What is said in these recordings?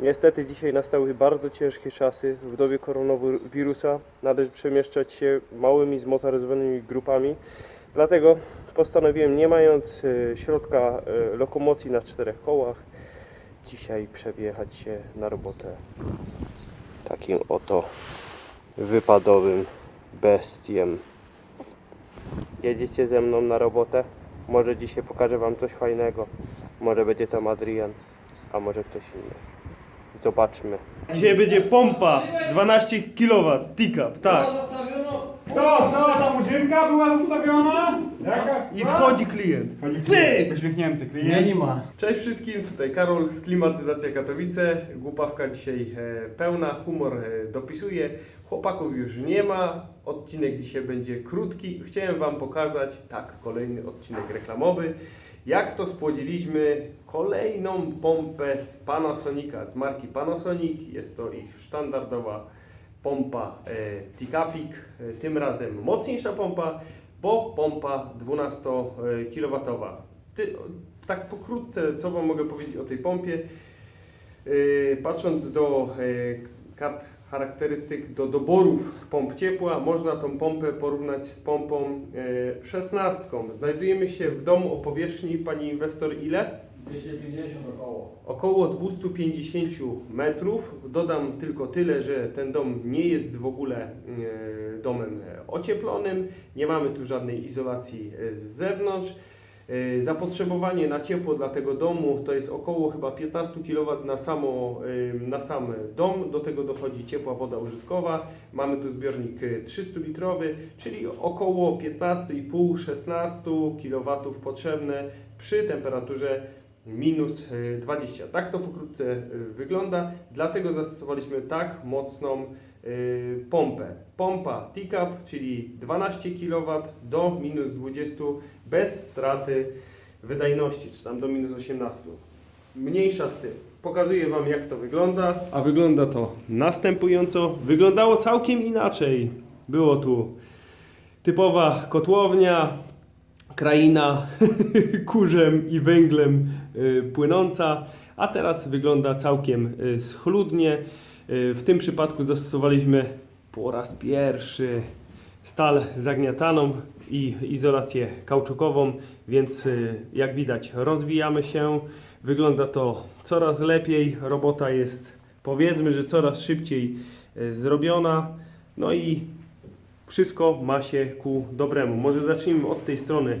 Niestety dzisiaj nastały bardzo ciężkie czasy. W dobie koronawirusa należy przemieszczać się małymi, zmotoryzowanymi grupami. Dlatego postanowiłem, nie mając e, środka e, lokomocji na czterech kołach, dzisiaj przejechać się na robotę takim oto wypadowym bestiem. Jedziecie ze mną na robotę? Może dzisiaj pokażę Wam coś fajnego. Może będzie tam Adrian, a może ktoś inny. Zobaczmy. Dzisiaj będzie pompa 12 kW, tick-up, tak. To, to, ta murzynka była zostawiona? Jaka? I wchodzi klient. Cyk! Uśmiechnięty klient. Nie, nie ma. Cześć wszystkim, tutaj Karol z Klimatyzacja Katowice. Głupawka dzisiaj e, pełna, humor e, dopisuje. Chłopaków już nie ma. Odcinek dzisiaj będzie krótki. Chciałem Wam pokazać, tak, kolejny odcinek reklamowy. Jak to spłodziliśmy kolejną pompę z Panasonica, z marki Panasonic. Jest to ich standardowa pompa e, Tikapik. E, tym razem mocniejsza pompa, bo pompa 12 kW. Ty, tak pokrótce, co Wam mogę powiedzieć o tej pompie? Yy, patrząc do yy, kart charakterystyk, do doborów pomp ciepła, można tą pompę porównać z pompą yy, 16. Znajdujemy się w domu o powierzchni, Pani inwestor, ile? 250 około. Około 250 metrów. Dodam tylko tyle, że ten dom nie jest w ogóle e, domem e, ocieplonym. Nie mamy tu żadnej izolacji e, z zewnątrz. E, Zapotrzebowanie na ciepło dla tego domu to jest około chyba 15 kW na, samo, e, na sam dom. Do tego dochodzi ciepła woda użytkowa. Mamy tu zbiornik e, 300 litrowy, czyli około 15,5-16 kW potrzebne przy temperaturze minus y, 20. Tak to pokrótce y, wygląda, dlatego zastosowaliśmy tak mocną y, pompę. Pompa TICAP, czyli 12 kW do minus 20 bez straty wydajności, czy tam do minus 18. Mniejsza z tym. Pokazuję Wam jak to wygląda, a wygląda to następująco. Wyglądało całkiem inaczej. Było tu typowa kotłownia, kraina kurzem i węglem y, płynąca, a teraz wygląda całkiem y, schludnie. Y, W tym przypadku zastosowaliśmy po raz pierwszy stal zagniataną i izolację kauczukową, więc jak widać rozwijamy się. Wygląda to coraz lepiej, robota jest powiedzmy, że coraz szybciej zrobiona. No i wszystko ma się ku dobremu. Może zacznijmy od tej strony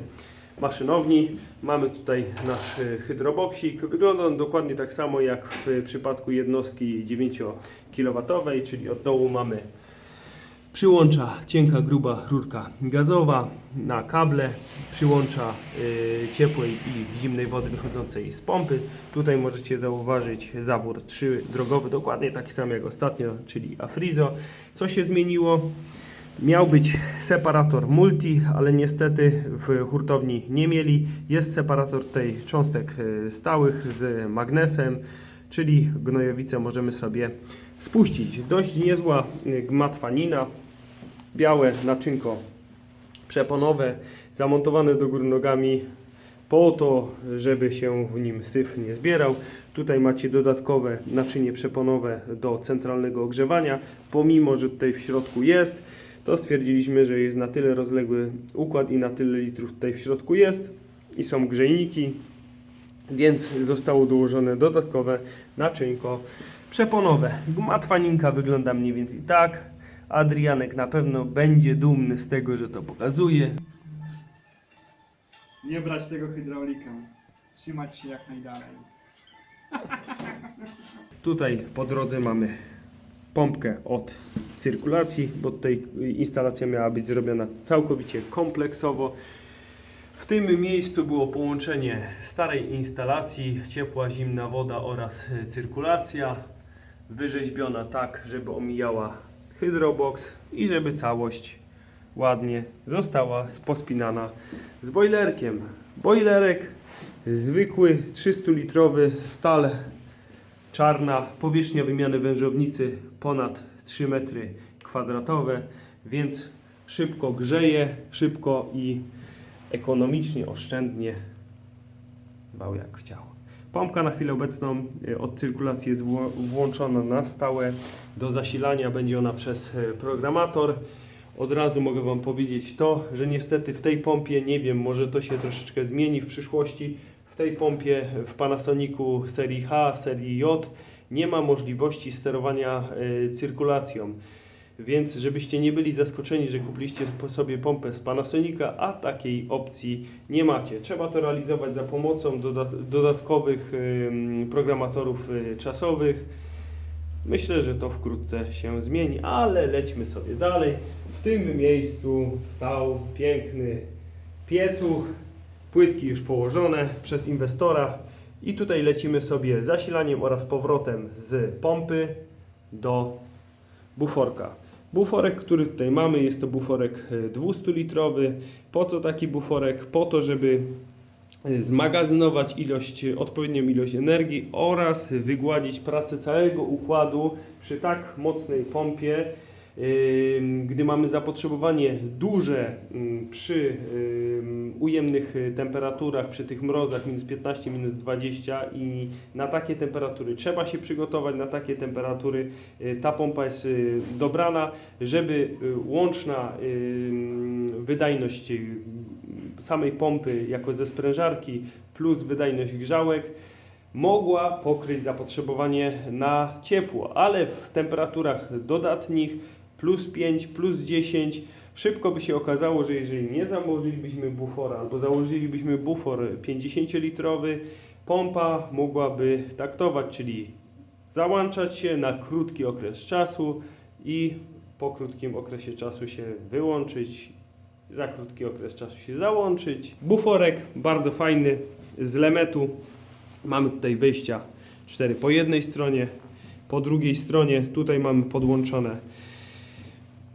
maszynowni. Mamy tutaj nasz y, hydroboksik. Wygląda on dokładnie tak samo jak w przypadku jednostki 9 kW, czyli od dołu mamy przyłącza cienka, gruba rurka gazowa na kable, przyłącza y, ciepłej i zimnej wody wychodzącej z pompy. Tutaj możecie zauważyć zawór trzydrogowy, dokładnie taki sam jak ostatnio, czyli Afrizo. Co się zmieniło? Miał być separator multi, ale niestety w hurtowni nie mieli. Jest separator tej cząstek y, stałych z magnesem, czyli gnojowicę możemy sobie spuścić. Dość niezła y, gmatwanina, białe naczynko przeponowe, zamontowane do góry nogami po to, żeby się w nim syf nie zbierał. Tutaj macie dodatkowe naczynie przeponowe do centralnego ogrzewania. Pomimo, że tutaj w środku jest, to stwierdziliśmy, że jest na tyle rozległy układ i na tyle litrów tutaj w środku jest i są grzejniki, więc zostało dołożone dodatkowe naczynko przeponowe. Matwaninka wygląda mniej więcej tak. Adrianek na pewno będzie dumny z tego, że to pokazuje. Nie brać tego hydraulika. Trzymać się jak najdalej. Tutaj po drodze mamy pompkę od cyrkulacji, bo tutaj instalacja miała być zrobiona całkowicie kompleksowo. W tym miejscu było połączenie starej instalacji, ciepła, zimna woda oraz cyrkulacja, wyrzeźbiona tak, żeby omijała hydrobox i żeby całość ładnie została pospinana z boilerkiem. Boilerek zwykły 300-litrowy stal czarna, powierzchnia wymiany wężownicy ponad 3 metry kwadratowe, więc szybko grzeje, szybko i ekonomicznie, oszczędnie, bał jak chciał. Pompka na chwilę obecną e, od cyrkulacji jest włączona na stałe. Do zasilania będzie ona przez e, programator. Od razu mogę Wam powiedzieć to, że niestety w tej pompie, nie wiem, może to się troszeczkę zmieni w przyszłości, w tej pompie w Panasonicu serii H, serii J nie ma możliwości sterowania e, cyrkulacją. Więc żebyście nie byli zaskoczeni, że kupiliście sobie pompę z Panasonica, a takiej opcji nie macie. Trzeba to realizować za pomocą dodat dodatkowych programatorów y, czasowych. Myślę, że to wkrótce się zmieni, ale lećmy sobie dalej. W tym miejscu stał piękny piecuch, płytki już położone przez inwestora i tutaj lecimy sobie zasilaniem oraz powrotem z pompy do buforka. Buforek, który tutaj mamy, jest to buforek e, 200-litrowy. Po co taki buforek? Po to, żeby e, zmagazynować ilość, odpowiednią ilość energii oraz wygładzić pracę całego układu przy tak mocnej pompie. Gdy mamy zapotrzebowanie duże przy ujemnych y, temperaturach, przy tych mrozach minus 15, minus 20 i na takie temperatury trzeba się przygotować, na takie temperatury y, ta pompa jest y, dobrana, żeby łączna wydajność samej pompy jako ze sprężarki plus wydajność grzałek mogła pokryć zapotrzebowanie na ciepło, ale w temperaturach dodatnich plus 5, plus 10 szybko by się okazało, że jeżeli nie założylibyśmy bufora albo założylibyśmy bufor 50-litrowy, pompa mogłaby taktować, czyli załączać się na krótki okres czasu i po krótkim okresie czasu się wyłączyć, za krótki okres czasu się załączyć. Buforek bardzo fajny z lemetu. Mamy tutaj wyjścia cztery po jednej stronie, po drugiej stronie tutaj mamy podłączone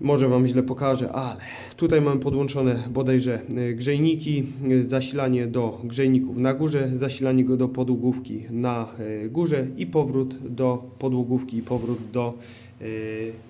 może Wam źle pokażę, ale tutaj mamy podłączone bodajże y, grzejniki, y, zasilanie do grzejników na górze, zasilanie go do podłogówki na y, górze i powrót do podłogówki i powrót do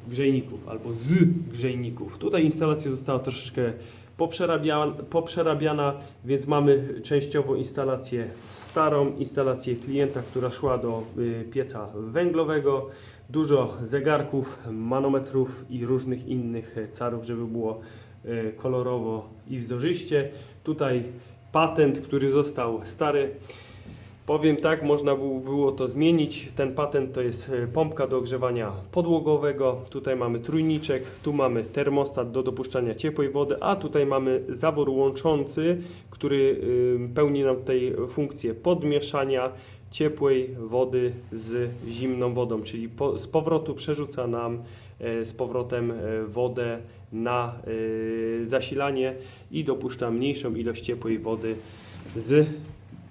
grzejników albo z grzejników. Tutaj instalacja została troszeczkę poprzerabiana, poprzerabiana, więc mamy częściowo instalację starą, instalację klienta, która szła do y, pieca węglowego, dużo zegarków, manometrów i różnych innych e, carów, żeby było e, kolorowo i wzorzyście. Tutaj patent, który został stary. Powiem tak, można było- to zmienić. Ten patent to jest e, pompka do ogrzewania podłogowego. Tutaj mamy trójniczek, tu mamy termostat do dopuszczania ciepłej wody, a tutaj mamy zawór łączący, który pełni nam tutaj funkcję podmieszania ciepłej wody z zimną wodą, czyli po, z powrotu przerzuca nam e, z powrotem e, wodę na e, zasilanie i dopuszcza mniejszą ilość ciepłej wody z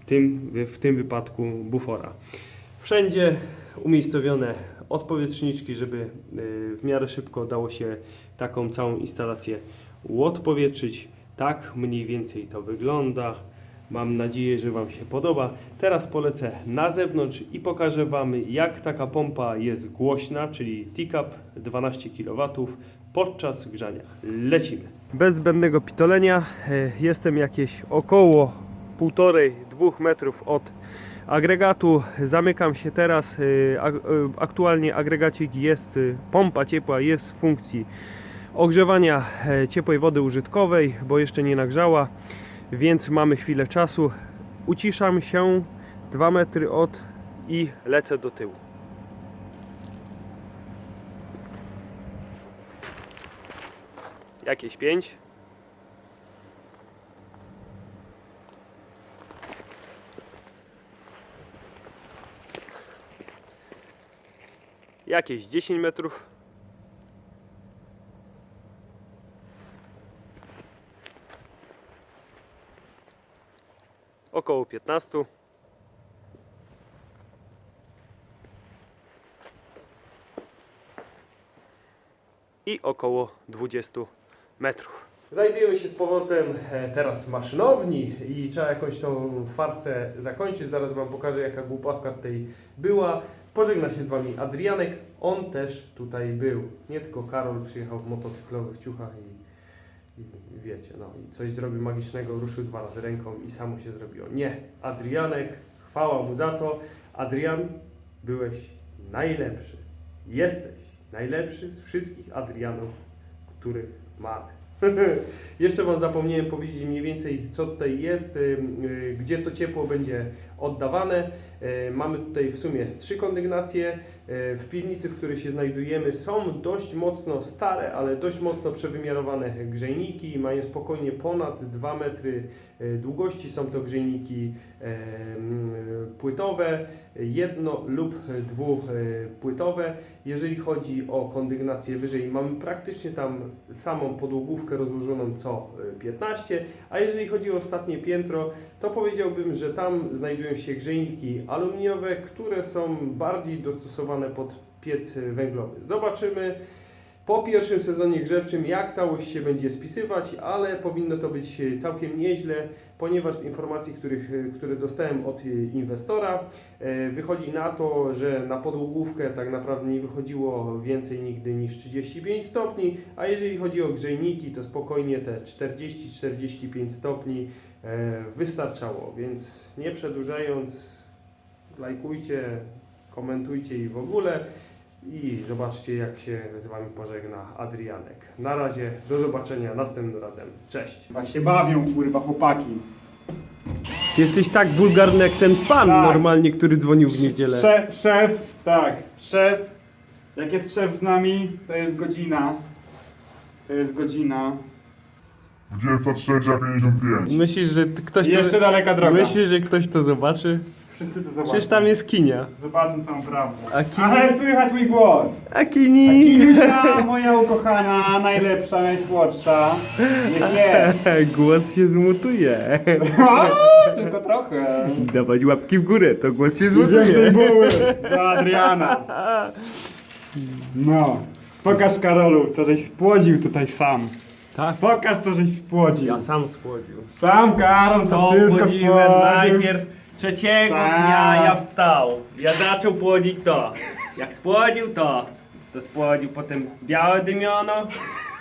tym, w tym wypadku bufora. Wszędzie umiejscowione odpowietrzniczki, żeby e, w miarę szybko dało się taką całą instalację uodpowietrzyć. Tak mniej więcej to wygląda. Mam nadzieję, że Wam się podoba. Teraz polecę na zewnątrz i pokażę Wam, jak taka pompa jest głośna, czyli TICAP 12 kW podczas grzania. Lecimy. Bez zbędnego pitolenia e, jestem jakieś około 1,5-2 metrów od agregatu. Zamykam się teraz. ag- e, Aktualnie agregacik jest, e, pompa ciepła jest w funkcji ogrzewania e, ciepłej wody użytkowej, bo jeszcze nie nagrzała, więc mamy chwilę czasu. Uciszam się 2 metry od i lecę do tyłu. Jakieś 5. Jakieś 10 metrów. Około 15. I około 20 metrów. Znajdujemy się z powrotem e, teraz w maszynowni i trzeba jakąś tą farsę zakończyć. Zaraz Wam pokażę jaka głupawka tutaj była. Pożegna się z Wami Adrianek, on też tutaj był. Nie tylko Karol przyjechał w motocyklowych ciuchach i, i wiecie, no i coś zrobił magicznego, ruszył dwa razy ręką i samo się zrobiło. Nie, Adrianek, chwała mu za to. Adrian, byłeś najlepszy. Jesteś najlepszy z wszystkich Adrianów, których mamy. Jeszcze Wam zapomniałem powiedzieć mniej więcej, co tutaj jest, y, gdzie to ciepło będzie oddawane. Mamy tutaj w sumie trzy kondygnacje. Y, W piwnicy, w której się znajdujemy, są dość mocno stare, ale dość mocno przewymiarowane grzejniki. Mają spokojnie ponad 2 metry y, długości. Są to grzejniki em, płytowe, jedno lub dwupłytowe. Jeżeli chodzi o kondygnację wyżej, mamy praktycznie tam samą podłogówkę rozłożoną co y, 15, a jeżeli chodzi o ostatnie piętro, to powiedziałbym, że tam znajdują się grzejniki aluminiowe, które są bardziej dostosowane pod piec węglowy. Zobaczymy po pierwszym sezonie grzewczym, jak całość się będzie spisywać, ale powinno to być całkiem nieźle, ponieważ z informacji, których, które dostałem od inwestora, e, wychodzi na to, że na podłogówkę tak naprawdę nie wychodziło więcej nigdy niż 35 stopni, a jeżeli chodzi o grzejniki, to spokojnie te 40-45 stopni e, wystarczało, więc nie przedłużając, lajkujcie, komentujcie i w ogóle i zobaczcie jak się z Wami pożegna Adrianek. Na razie, do zobaczenia następnym razem. Cześć! Chyba się bawią, kurwa, chłopaki. Jesteś tak wulgarny jak ten pan Tak. normalnie, który dzwonił w niedzielę. Sze, szef, tak, szef. Jak jest szef z nami, to jest godzina. To jest godzina. 23.55. Myślisz, że t- ktoś Jeszcze to... daleka droga. Myślisz, że ktoś to zobaczy? Wszyscy to zobaczą. Przecież tam jest kinia. Zobaczą całą prawdę. A kini... Ale słychać mój głos. A kini... Kiniusia, moja ukochana, najlepsza, najsłodsza. Niech jest. Głos się zmutuje. Tylko trochę. Dawać łapki w górę, to głos się zmutuje. buły do Adriana. No. Pokaż Karolu, to żeś spłodził tutaj sam. Tak. Pokaż to, żeś spłodził. Ja sam spłodził. Sam Karol to, To wszystko płodziłem spłodził. najpierw trzeciego Tak. dnia ja wstał. Ja zaczął płodzić to. Jak spłodził to, to spłodził potem białe dymiono,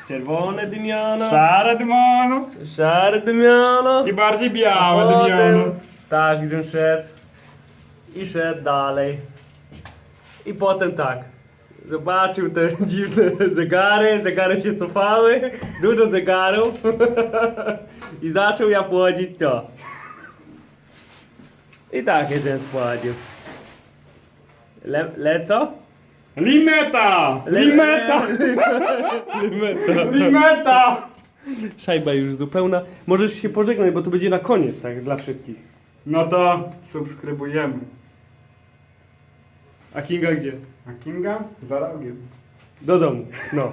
czerwone dymiono, Szare dymonu szare dymiono. i bardziej białe dymonu. tak, że szedł i szedł dalej. I potem tak. Zobaczył te dziwne zegary, zegary się cofały, dużo zegarów i zaczął ja płodzić to. I tak jeden spłodził. Le, leco? Limeta! Le- Limeta! Limeta! Szajba już zupełna. Możesz się pożegnać, bo to będzie na koniec, tak, dla wszystkich. No to subskrybujemy. A Kinga gdzie? A Kinga? Za rogiem. Do domu, no.